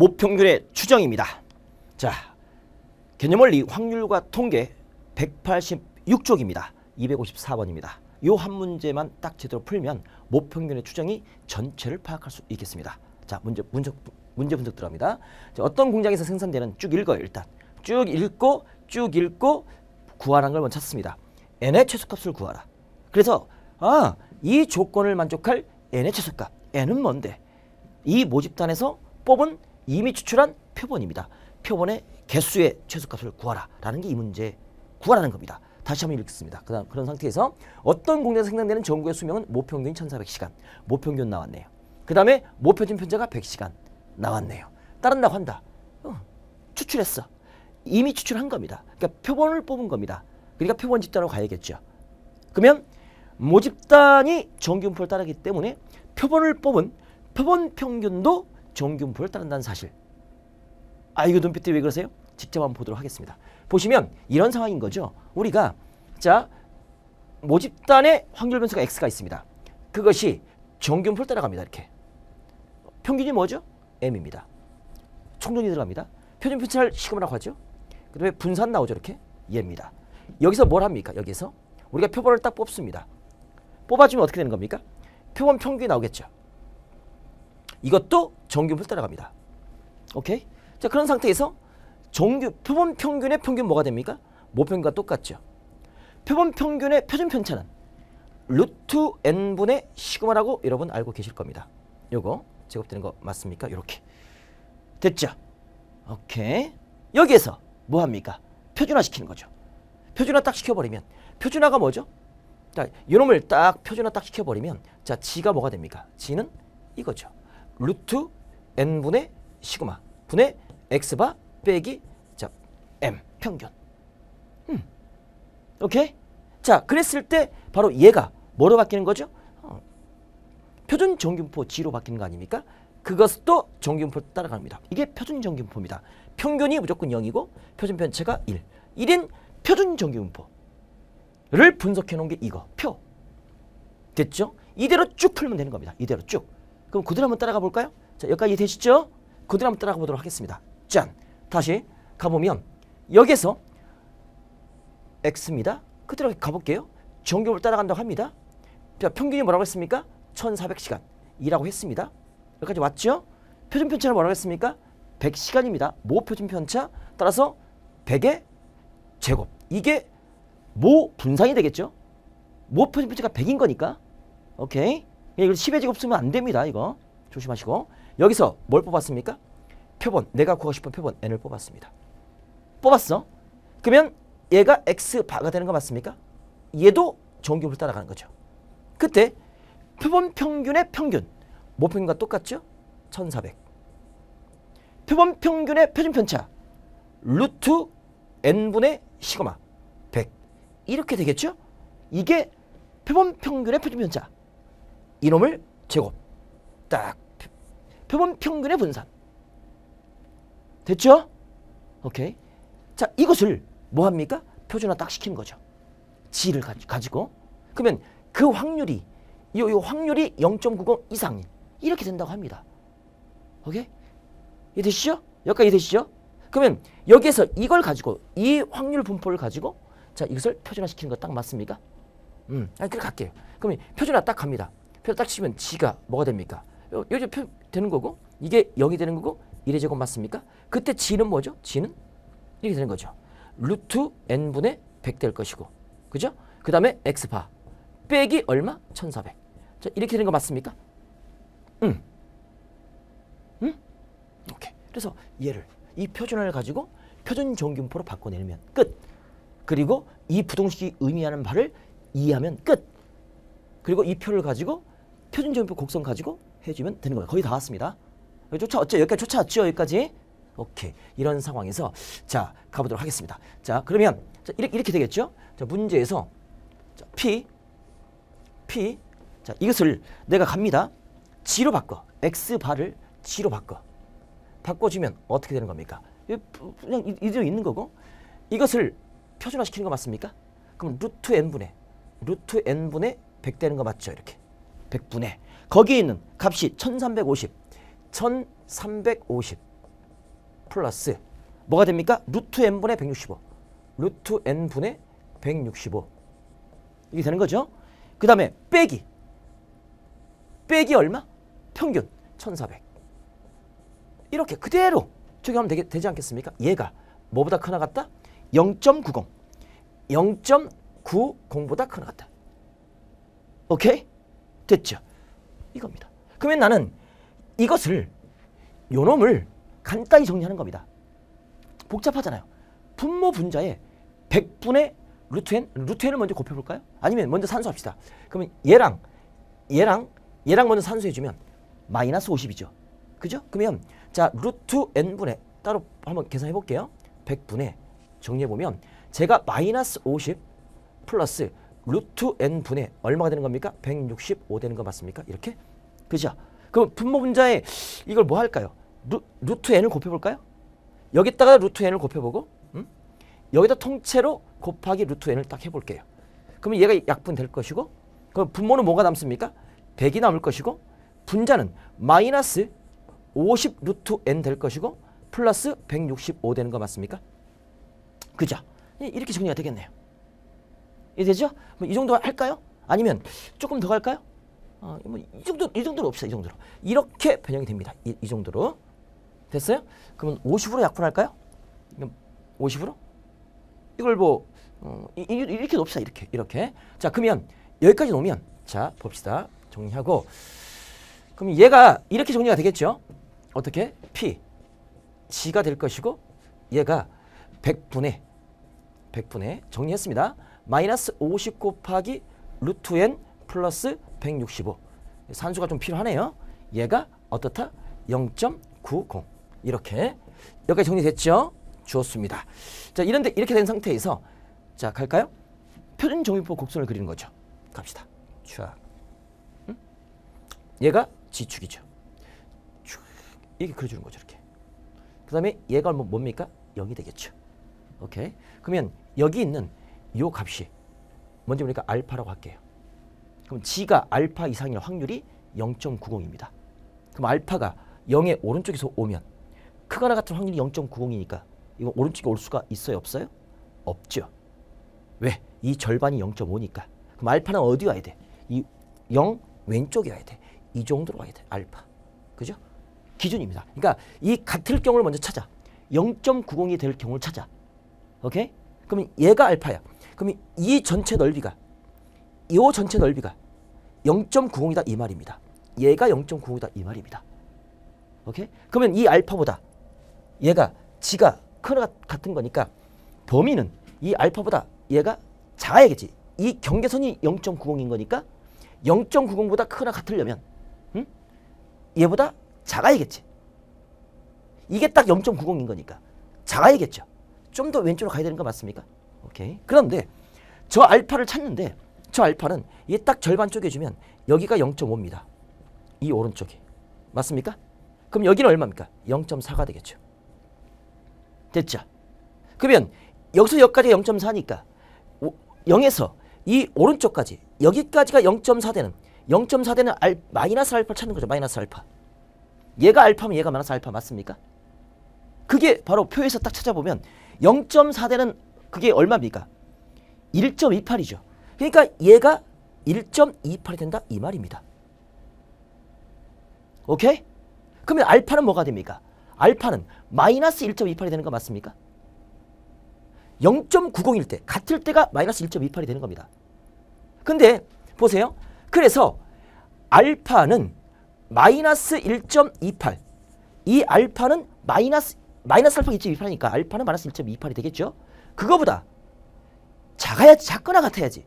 모평균의 추정입니다. 자, 개념원리 확률과 통계 186쪽입니다. 254번입니다. 요 한 문제만 딱 제대로 풀면 모평균의 추정이 전체를 파악할 수 있겠습니다. 자, 문제 문제 문제 분석 들어갑니다. 자, 어떤 공장에서 생산되는 쭉 읽어요, 일단. 쭉 읽고 쭉 읽고 구하라는 걸 먼저 찾습니다. n의 최소값을 구하라. 그래서 아, 이 조건을 만족할 n의 최소값. n은 뭔데? 이 모집단에서 뽑은 이미 추출한 표본입니다. 표본의 개수의 최소값을 구하라라는 게 이 문제 구하라는 겁니다. 다시 한번 읽겠습니다. 그다음 그런 상태에서 어떤 공장에서 생산되는 전구의 수명은 모평균 1400시간. 모평균 나왔네요. 그다음에 모표준 편차가 100시간 나왔네요. 따른다고 한다. 어, 추출했어. 이미 추출한 겁니다. 그러니까 표본을 뽑은 겁니다. 그러니까 표본 집단으로 가야겠죠. 그러면 모집단이 정균포를 따르기 때문에 표본을 뽑은 표본 평균도 정균포를 따른다는 사실. 아 이거 눈빛이 왜 그러세요? 직접 한번 보도록 하겠습니다. 보시면 이런 상황인 거죠. 우리가 자 모집단의 확률 변수가 x가 있습니다. 그것이 정균포를 따라갑니다. 이렇게. 평균이 뭐죠? m입니다. 총론이 들어갑니다. 표준 편차를 시금이라고 하죠. 그 다음에 분산 나오죠. 이렇게. 얘입니다. 여기서 뭘 합니까? 여기서 우리가 표본을 딱 뽑습니다. 뽑아주면 어떻게 되는 겁니까? 표본 평균이 나오겠죠. 이것도 정균을 따라갑니다. 오케이? 자 그런 상태에서 정규 표본 평균의 평균 뭐가 됩니까? 모평균과 똑같죠. 표본 평균의 표준 편차는 루트 n분의 시그마라고 여러분 알고 계실 겁니다. 요거 제곱되는 거 맞습니까? 이렇게 됐죠? 오케이 여기에서 뭐 합니까? 표준화 시키는 거죠. 표준화 딱 시켜버리면 표준화가 뭐죠? 자, 이놈을 딱 표준화 딱 시켜버리면 자, g가 뭐가 됩니까? g는 이거죠. 루트 n분의 시그마 분의 x바 빼기 자 m 평균. 음. 오케이? 자, 그랬을 때 바로 얘가 뭐로 바뀌는 거죠? 어, 표준 정균포 g로 바뀌는 거 아닙니까? 그것도 정균포 따라갑니다. 이게 표준 정균포입니다. 평균이 무조건 0이고 표준 편차가 1. 1인 표준 정균포를 분석해 놓은 게 이거. 표. 됐죠? 이대로 쭉 풀면 되는 겁니다. 이대로 쭉. 그럼 그대로 한번 따라가 볼까요? 자, 여기까지 되시죠? 그대로 한번 따라가 보도록 하겠습니다. 짠. 다시 가보면 여기서 x입니다. 그대로 가볼게요. 정규를 따라간다고 합니다. 자, 평균이 뭐라고 했습니까? 1400시간 이라고 했습니다. 여기까지 왔죠? 표준 편차는 뭐라고 했습니까? 100시간입니다. 모 표준 편차 따라서 100의 제곱. 이게 모 분산이 되겠죠? 모 표준 편차가 100인 거니까. 오케이. 이걸 10의 제곱 쓰면 안 됩니다. 이거. 조심하시고. 여기서 뭘 뽑았습니까? 표본. 내가 구하고 싶은 표본 n을 뽑았습니다. 뽑았어. 그러면 얘가 x바가 되는 거 맞습니까? 얘도 정규를 따라가는 거죠. 그때 표본 평균의 평균. 모평균과 똑같죠? 1400. 표본 평균의 표준 편차. 루트 n분의 시그마 100. 이렇게 되겠죠? 이게 표본 평균의 표준 편차. 이놈을 제곱. 딱. 표본 평균의 분산. 됐죠? 오케이. 자, 이것을 뭐 합니까? 표준화 딱 시키는 거죠. G를 가지고. 그러면 그 확률이 이, 이 확률이 0.90 이상 이렇게 된다고 합니다. 오케이? 이해되시죠? 여기까지 이해되시죠? 그러면 여기에서 이걸 가지고 이 확률 분포를 가지고 자 이것을 표준화 시키는 거 딱 맞습니까? 음, 아니 그렇게 갈게요. 그러면 표준화 딱 갑니다. 표준 딱 치면 G가 뭐가 됩니까? 여기 표 되는 거고 이게 0이 되는 거고 1의 제곱 맞습니까? 그때 G는 뭐죠? G는 이렇게 되는 거죠. 루트 n분의 100 될 것이고 그죠? 그 다음에 x바 빼기 얼마? 1400. 자 이렇게 되는 거 맞습니까? 응. 응? 오케이. 그래서 얘를 이 표준을 가지고 표준 정균포로 바꿔내면 끝. 그리고 이 부동식이 의미하는 바를 이해하면 끝. 그리고 이 표를 가지고 표준 정균포 곡선 가지고 해주면 되는 거예요. 거의 다 왔습니다. 쫓아왔죠? 여기까지 쫓아왔죠? 여기까지? 오케이. 이런 상황에서 자 가보도록 하겠습니다. 자 그러면 자, 이렇게, 이렇게 되겠죠? 자 문제에서 자, P P 자 이것을 내가 갑니다. G로 바꿔. X 바를 G로 바꿔. 바꿔주면 어떻게 되는 겁니까? 그냥 이대로 있는 거고 이것을 표준화 시키는 거 맞습니까? 그럼 루트 n분의 루트 n분의 100 되는 거 맞죠? 이렇게 100분의 거기에 있는 값이 1350 1350 플러스 뭐가 됩니까? 루트 n분의 165. 루트 n분의 165. 이게 되는 거죠. 그 다음에 빼기. 빼기 얼마? 평균 1400. 이렇게 그대로 적용하면 되게, 되지 않겠습니까? 얘가 뭐보다 크나 같다? 0.90. 0.90보다 크나 같다. 오케이? 됐죠? 이겁니다. 그러면 나는 이것을 요 놈을 간단히 정리하는 겁니다. 복잡하잖아요. 분모 분자에 100분의 루트 n, 루트 n을 먼저 곱해볼까요? 아니면 먼저 산수합시다. 그러면 얘랑 얘랑 얘랑 먼저 산수해주면 마이너스 50이죠. 그죠? 그러면 자 루트 n분의 따로 한번 계산해 볼게요. 100분의 정리해보면 제가 마이너스 50 플러스 루트 n분의 얼마가 되는 겁니까? 165 되는 거 맞습니까? 이렇게? 그죠? 그럼 분모 분자에 이걸 뭐 할까요? 루, 루트 n을 곱해볼까요? 여기다가 루트 n을 곱해보고 음? 여기다 통째로 곱하기 루트 n을 딱 해볼게요. 그러면 얘가 약분 될 것이고 그럼 분모는 뭐가 남습니까? 100이 남을 것이고 분자는 마이너스 50 루트 n 될 것이고 플러스 165 되는 거 맞습니까? 그죠? 이렇게 정리가 되겠네요. 이해되죠? 뭐 이 정도 할까요? 아니면 조금 더 갈까요? 어, 뭐 이 정도 이 정도로 옵시다. 이 정도로. 이렇게 변형이 됩니다. 이, 이 정도로. 됐어요? 그러면 50으로 약분할까요? 50으로? 이걸 뭐 어, 이, 이렇게 놓읍시다. 이렇게. 이렇게. 자, 그러면 여기까지 놓으면 자, 봅시다. 정리하고 그럼 얘가 이렇게 정리가 되겠죠? 어떻게? P G가 될 것이고 얘가 100분의 100분의 정리했습니다. 마이너스 50 곱하기 루트 n 플러스 165 산수가 좀 필요하네요. 얘가 어떻다? 0.90 이렇게 여기까지 정리됐죠? 좋습니다. 자 이런데 이렇게 된 상태에서 자 갈까요? 표준 정의법 곡선을 그리는 거죠. 갑시다. 쫙. 응? 얘가 지축이죠. 쭉 이렇게 그려주는 거죠. 이렇게. 그 다음에 얘가 뭐, 뭡니까? 0이 되겠죠. 오케이. 그러면 여기 있는 요 값이 먼저 보니까 알파라고 할게요. 그럼 G가 알파 이상일 확률이 0.90입니다. 그럼 알파가 0의 오른쪽에서 오면 크거나 같은 확률이 0.90이니까 이거 오른쪽에 올 수가 있어요? 없어요? 없죠. 왜? 이 절반이 0.5니까. 그럼 알파는 어디 와야 돼? 이 0 왼쪽에 와야 돼. 이 정도로 와야 돼. 알파. 그죠? 기준입니다. 그러니까 이 같을 경우를 먼저 찾아. 0.90이 될 경우를 찾아. 오케이? 그러면 얘가 알파야. 그러면 이 전체 넓이가 이 전체 넓이가 0.90이다 이 말입니다. 얘가 0.90이다 이 말입니다. 오케이? 그러면 이 알파보다 얘가 지가 크나 같은 거니까 범위는 이 알파보다 얘가 작아야겠지. 이 경계선이 0.90인 거니까 0.90보다 크나 같으려면 음? 얘보다 작아야겠지. 이게 딱 0.90인 거니까 작아야겠죠. 좀 더 왼쪽으로 가야 되는 거 맞습니까? 오케이. 그런데 저 알파를 찾는데 저 알파는 얘 딱 절반 쪼개 주면 여기가 0.5입니다. 이 오른쪽이. 맞습니까? 그럼 여기는 얼마입니까? 0.4가 되겠죠. 됐죠? 그러면 여기서 여기까지 0.4니까 0에서 이 오른쪽까지 여기까지가 0.4 되는 0.4 되는 알, 마이너스 알파 찾는 거죠. 마이너스 알파. 얘가 알파면 얘가 마이너스 알파 맞습니까? 그게 바로 표에서 딱 찾아보면 0.4 되는 그게 얼마입니까? 1.28이죠. 그러니까 얘가 1.28이 된다 이 말입니다. 오케이? 그러면 알파는 뭐가 됩니까? 알파는 마이너스 1.28이 되는 거 맞습니까? 0.90일 때 같을 때가 마이너스 1.28이 되는 겁니다. 근데 보세요. 그래서 알파는 마이너스 1.28. 이 알파는 마이너스 마이너스 알파 1.28이니까 알파는 마이너스 1.28이 되겠죠. 그거보다 작아야지 작거나 같아야지.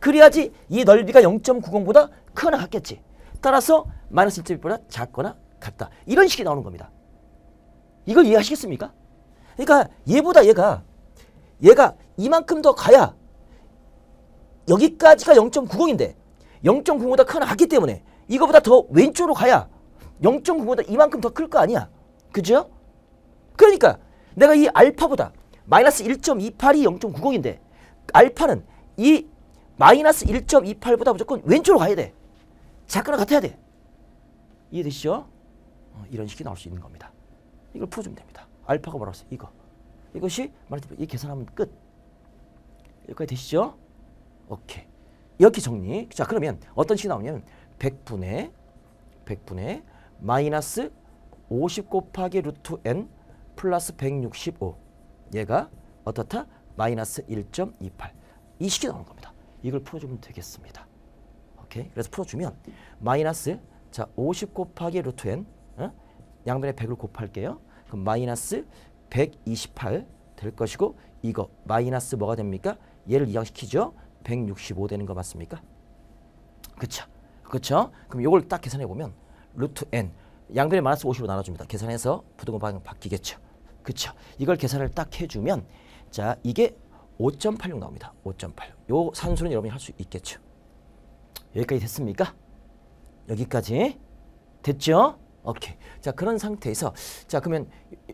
그래야지 이 넓이가 0.90보다 크거나 같겠지. 따라서 마이너스 1.2보다 작거나 같다. 이런 식이 나오는 겁니다. 이걸 이해하시겠습니까? 그러니까 얘보다 얘가 얘가 이만큼 더 가야 여기까지가 0.90인데 0.9보다 크거나 같기 때문에 이거보다 더 왼쪽으로 가야 0.9보다 이만큼 더 클 거 아니야. 그죠? 그러니까 내가 이 알파보다 마이너스 1.28이 0.90인데 알파는 이 마이너스 1.28보다 무조건 왼쪽으로 가야 돼. 작거나 같아야 돼. 이해되시죠? 어, 이런 식이 나올 수 있는 겁니다. 이걸 풀어주면 됩니다. 알파가 뭐라고 했어요? 이거. 이것이 말하자면 이 계산하면 끝. 여기까지 되시죠? 오케이. 이렇게 정리. 자 그러면 어떤 식이 나오냐면 100분의 100분의 마이너스 50 곱하기 루트 n 플러스 165 얘가 어떻다? 마이너스 1.28 이 식이 나오는 겁니다. 이걸 풀어주면 되겠습니다. 오케이. 그래서 풀어주면 마이너스 자50 곱하기 루트 n 어? 양변에 100을 곱할게요. 그럼 마이너스 128 될 것이고 이거 마이너스 뭐가 됩니까? 얘를 이항시키죠. 165 되는 거 맞습니까? 그쵸? 그쵸? 그럼 요걸 딱 계산해 보면 루트 n 양변에 마이너스 50으로 나눠줍니다. 계산해서 부등호 방향 바뀌겠죠. 그쵸? 이걸 계산을 딱 해주면 자 이게 5.86 나옵니다. 5.86. 요 산수는 여러분이 할 수 있겠죠. 여기까지 됐습니까? 여기까지 됐죠? 오케이. 자 그런 상태에서 자 그러면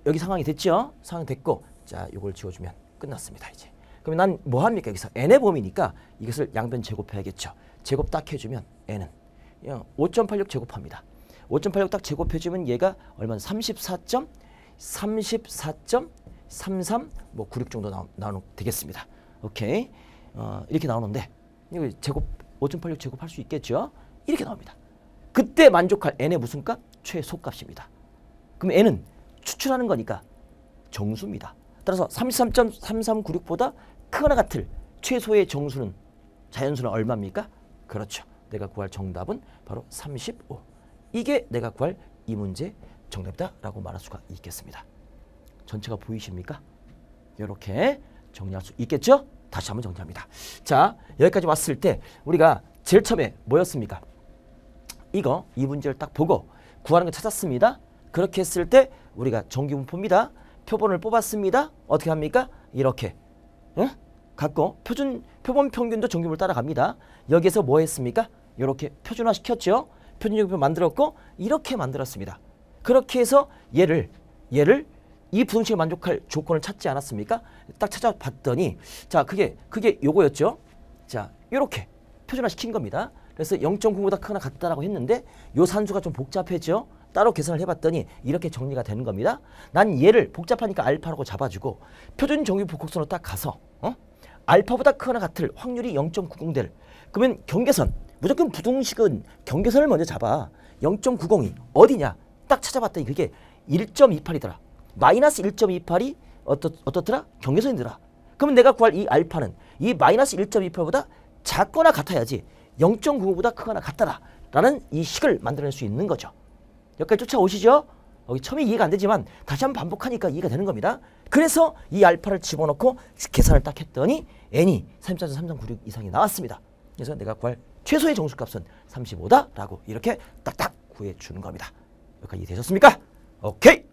여기 상황이 됐죠? 상황 됐고 자 요걸 지워주면 끝났습니다 이제. 그러면 난 뭐 합니까 여기서 n의 범위니까 이것을 양변 제곱해야겠죠. 제곱 딱 해주면 n은 5.86 제곱합니다. 5.86 딱 제곱해주면 얘가 얼마 34점 34.33뭐 96 정도 나오, 나오는 되겠습니다. 오케이 어, 이렇게 나오는데 이거 제곱 5.86 제곱할 수 있겠죠? 이렇게 나옵니다. 그때 만족할 n의 무슨 값? 최소값입니다. 그럼 n은 추출하는 거니까 정수입니다. 따라서 33.3396보다 크거나 같을 최소의 정수는 자연수는 얼마입니까? 그렇죠. 내가 구할 정답은 바로 35. 이게 내가 구할 이 문제 정답이다라고 말할 수가 있겠습니다. 전체가 보이십니까? 이렇게 정리할 수 있겠죠? 다시 한번 정리합니다. 자, 여기까지 왔을 때 우리가 제일 처음에 뭐였습니까? 이거 이 문제를 딱 보고 구하는 거 찾았습니다. 그렇게 했을 때 우리가 정규분포입니다. 표본을 뽑았습니다. 어떻게 합니까? 이렇게 응? 갖고 표준 표본 평균도 정규분을 따라갑니다. 여기에서 뭐 했습니까? 이렇게 표준화 시켰죠. 표준정규분 만들었고 이렇게 만들었습니다. 그렇게 해서 얘를 얘를 이 부등식에 만족할 조건을 찾지 않았습니까? 딱 찾아봤더니 자 그게 그게 요거였죠. 자 이렇게 표준화 시킨 겁니다. 그래서 0.9보다 크거나 같다라고 했는데 요 산수가 좀 복잡했죠. 따로 계산을 해봤더니 이렇게 정리가 되는 겁니다. 난 얘를 복잡하니까 알파라고 잡아주고 표준 정규 복곡선으로 딱 가서 어? 알파보다 크거나 같을 확률이 0.90될 그러면 경계선 무조건 부등식은 경계선을 먼저 잡아 0.90이 어디냐 딱 찾아봤더니 그게 1.28이더라 마이너스 1.28이 어떻, 어떻더라 경계선이더라 그러면 내가 구할 이 알파는 이 마이너스 1.28보다 작거나 같아야지 0.95보다 크거나 같다라 라는 이 식을 만들어낼 수 있는 거죠 여기까지 쫓아오시죠 여기 처음에 이해가 안 되지만 다시 한번 반복하니까 이해가 되는 겁니다. 그래서 이 알파를 집어넣고 계산을 딱 했더니 n이 34.3396 이상이 나왔습니다. 그래서 내가 구할 최소의 정수값은 35다라고 이렇게 딱딱 구해주는 겁니다. 여기까지 이해되셨습니까? 오케이!